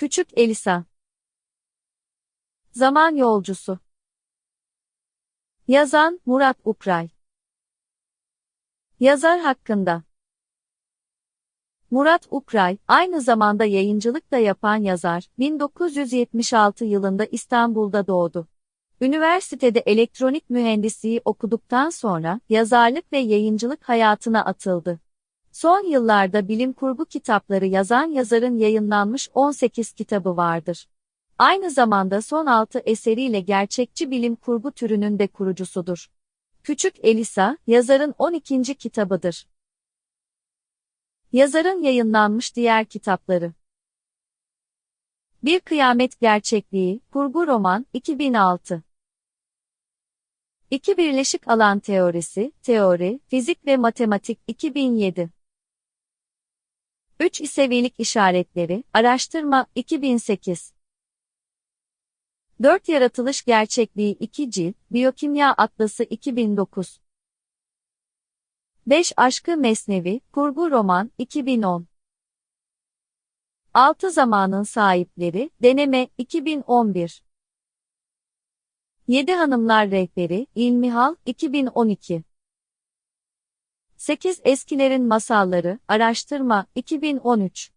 Küçük Elisa Zaman Yolcusu Yazan Murat Upray Yazar hakkında Murat Upray, aynı zamanda yayıncılık da yapan yazar, 1976 yılında İstanbul'da doğdu. Üniversitede elektronik mühendisliği okuduktan sonra yazarlık ve yayıncılık hayatına atıldı. Son yıllarda bilim kurgu kitapları yazan yazarın yayınlanmış 18 kitabı vardır. Aynı zamanda son 6 eseriyle gerçekçi bilim kurgu türünün de kurucusudur. Küçük Elisa, yazarın 12. kitabıdır. Yazarın yayınlanmış diğer kitapları Bir Kıyamet Gerçekliği, Kurgu Roman, 2006 İki Birleşik Alan Teorisi, Teori, Fizik ve Matematik, 2007 3 seviyelik işaretleri, araştırma, 2008. 4 Yaratılış Gerçekliği 2 cilt, Biyokimya Atlası 2009. 5 Aşkı Mesnevi, Kurgu Roman, 2010. 6 Zamanın Sahipleri, Deneme, 2011. 7 Hanımlar Rehberi, İlmihal, 2012. 8 Eskilerin Masalları, Araştırma, 2013.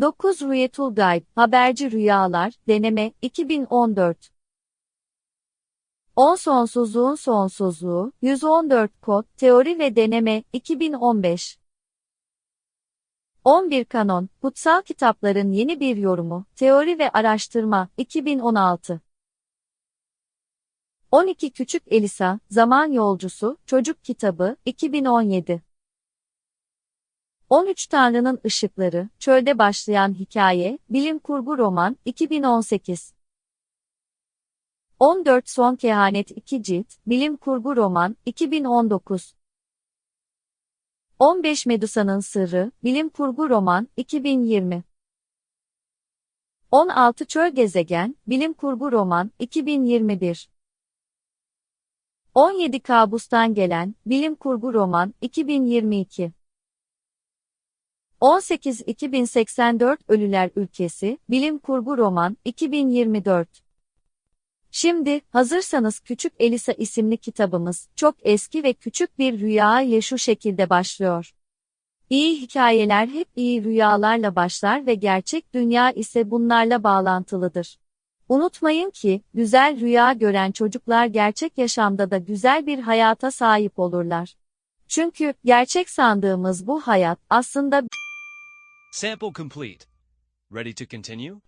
9 Rüyetul Gayb, Haberci Rüyalar, Deneme, 2014. 10 Sonsuzluğun Sonsuzluğu, 114 Kod, Teori ve Deneme, 2015. 11 Kanon, Kutsal Kitapların Yeni Bir Yorumu, Teori ve Araştırma, 2016. 12 Küçük Elisa, Zaman Yolcusu, Çocuk Kitabı, 2017. 13 Tanrı'nın Işıkları, Çölde Başlayan Hikaye, Bilim Kurgu Roman, 2018. 14 Son Kehanet 2 Cilt, Bilim Kurgu Roman, 2019. 15 Medusa'nın Sırrı, Bilim Kurgu Roman, 2020. 16 Çöl Gezegen, Bilim Kurgu Roman, 2021. 17 Kabustan Gelen, Bilim Kurgu Roman, 2022. 18 2084 Ölüler Ülkesi, Bilim Kurgu Roman, 2024. Şimdi, hazırsanız Küçük Elisa isimli kitabımız, çok eski ve küçük bir rüya ile şu şekilde başlıyor. İyi hikayeler hep iyi rüyalarla başlar ve gerçek dünya ise bunlarla bağlantılıdır. Unutmayın ki, güzel rüya gören çocuklar gerçek yaşamda da güzel bir hayata sahip olurlar. Çünkü, gerçek sandığımız bu hayat, aslında Sample complete. Ready to continue?